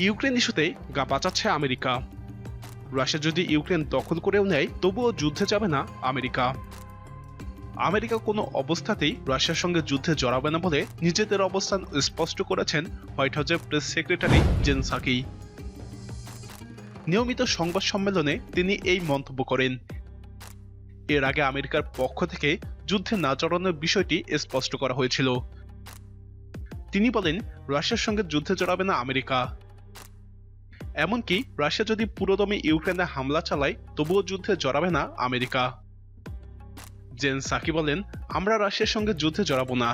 Ukraine ইস্যুতে গা বাঁচাচ্ছে আমেরিকা। রাশিয়া যদি ইউক্রেন দখল করেও নেয়, তবুও যুদ্ধে যাবে না আমেরিকা। আমেরিকা কোনো অবস্থাতেই রাশিয়ার সঙ্গে যুদ্ধে জড়াবে না বলে নিজেদের অবস্থান স্পষ্ট করেছেন হোয়াইট হাউসের প্রেস সেক্রেটারি জেন সাকি। নিয়মিত সংবাদ সম্মেলনে তিনি এই মন্তব্য করেন। এর আগে আমেরিকার পক্ষ থেকে যুদ্ধে না জড়ানোর বিষয়টি স্পষ্ট করা হয়েছিল। তিনি বলেন, রাশিয়ার সঙ্গে যুদ্ধে জড়াবে না আমেরিকা। এমনকি রাশিয়া যদি পুরোদমে ইউক্রেনে হামলা চালায়, তবুও যুদ্ধে জড়াবে না আমেরিকা। জেন সাকি বলেন, আমরা রাশিয়ার সঙ্গে যুদ্ধে জড়াবো না।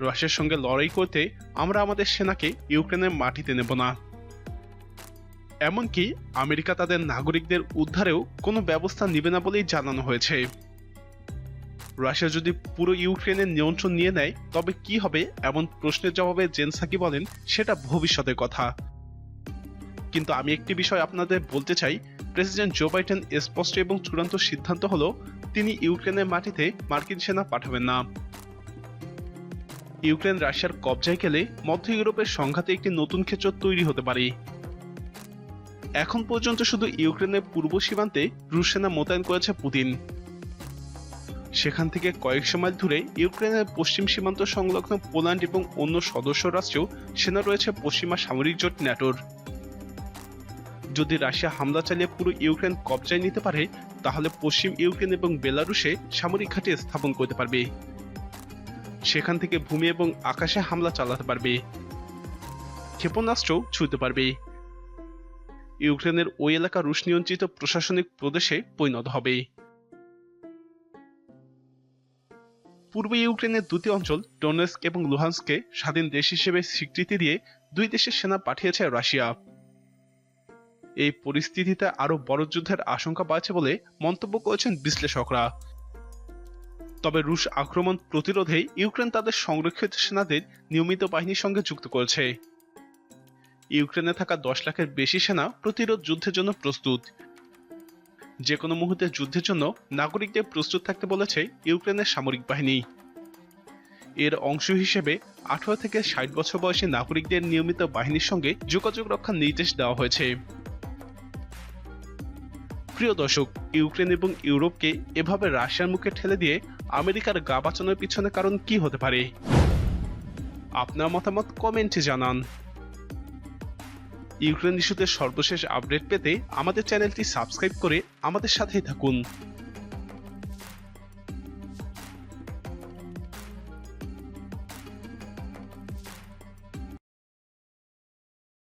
রাশিয়ার সঙ্গে লড়াই করতে আমরা আমাদের সেনাকে ইউক্রেনের মাটিতে নেব না। এমনকি আমেরিকা তাদের নাগরিকদের উদ্ধারেও কোনো ব্যবস্থা নেবে না বলেই জানানো হয়েছে। রাশিয়া যদি পুরো ইউক্রেনের নিয়ন্ত্রণ নিয়ে নেয়, তবে কি হবে এমন প্রশ্নের জবাবে জেনসাকি বলেন, সেটা ভবিষ্যতের কথা। কিন্তু আমি একটি বিষয় আপনাদের বলতে চাই। প্রেসিডেন্ট জো বাইডেন স্পষ্ট এবং চূড়ান্ত সিদ্ধান্ত হলো, তিনি ইউক্রেনের মাটিতে মার্কিন সেনা পাঠাবেন না। ইউক্রেন রাশিয়ার কবজায় গেলে মধ্য ইউরোপের সংঘাতে একটি নতুন ক্ষেত্র তৈরি হতে পারে। এখন পর্যন্ত শুধু ইউক্রেনের পূর্ব সীমান্তে রুশ সেনা মোতায়েন করেছে পুতিন। সেখান থেকে কয়েকশো মাইল দূরে ইউক্রেনের পশ্চিম সীমান্ত সংলগ্ন পোল্যান্ড এবং অন্য সদস্য রাষ্ট্রেও সেনা রয়েছে পশ্চিমা সামরিক জোট ন্যাটোর। যদি রাশিয়া হামলা চালিয়ে পুরো ইউক্রেন কবজায় নিতে পারে, তাহলে পশ্চিম ইউক্রেন এবং বেলারুশে সামরিক ঘাঁটি স্থাপন করতে পারবে। সেখান থেকে ভূমি এবং আকাশে হামলা চালাতে পারবে। ক্ষেপণাস্ত্রও ছুঁতে পারবে। ইউক্রেনের ওই এলাকা রুশ নিয়ন্ত্রিত প্রশাসনিক প্রদেশে পরিণত হবে। পূর্ব ইউক্রেনের দুটি অঞ্চল, ডোনেস্ক এবং লুহান্সকে, স্বাধীন দেশ হিসেবে স্বীকৃতি দিয়ে দুই দেশের সেনা পাঠিয়েছে রাশিয়া। এই পরিস্থিতিতে আরও বড় যুদ্ধের আশঙ্কা বাড়ছে বলে মন্তব্য করেছেন বিশ্লেষকরা। তবে রুশ আক্রমণ প্রতিরোধে ইউক্রেন তাদের সংরক্ষিত সেনাদের নিয়মিত বাহিনীর সঙ্গে যুক্ত করেছে। ইউক্রেনে থাকা দশ লাখের বেশি সেনা প্রতিরোধ যুদ্ধের জন্য প্রস্তুত। যে কোনো মুহূর্তে যুদ্ধের জন্য নাগরিকদের প্রস্তুত থাকতে বলেছে ইউক্রেনের সামরিক বাহিনী। এর অংশ হিসেবে আঠারো থেকে ষাট বছর বয়সী নাগরিকদের নিয়মিত বাহিনীর সঙ্গে যোগাযোগ রক্ষার নির্দেশ দেওয়া হয়েছে। প্রিয় দর্শক, ইউক্রেন এবং ইউরোপকে এভাবে রাশিয়ার মুখে ঠেলে দিয়ে আমেরিকার গা বাঁচানোর পিছনে কারণ কি হতে পারে? আপনার মতামত কমেন্টে জানান। ইউক্রেন ইস্যুতে সর্বশেষ আপডেট পেতে আমাদের চ্যানেলটি সাবস্ক্রাইব করে আমাদের সাথেই থাকুন।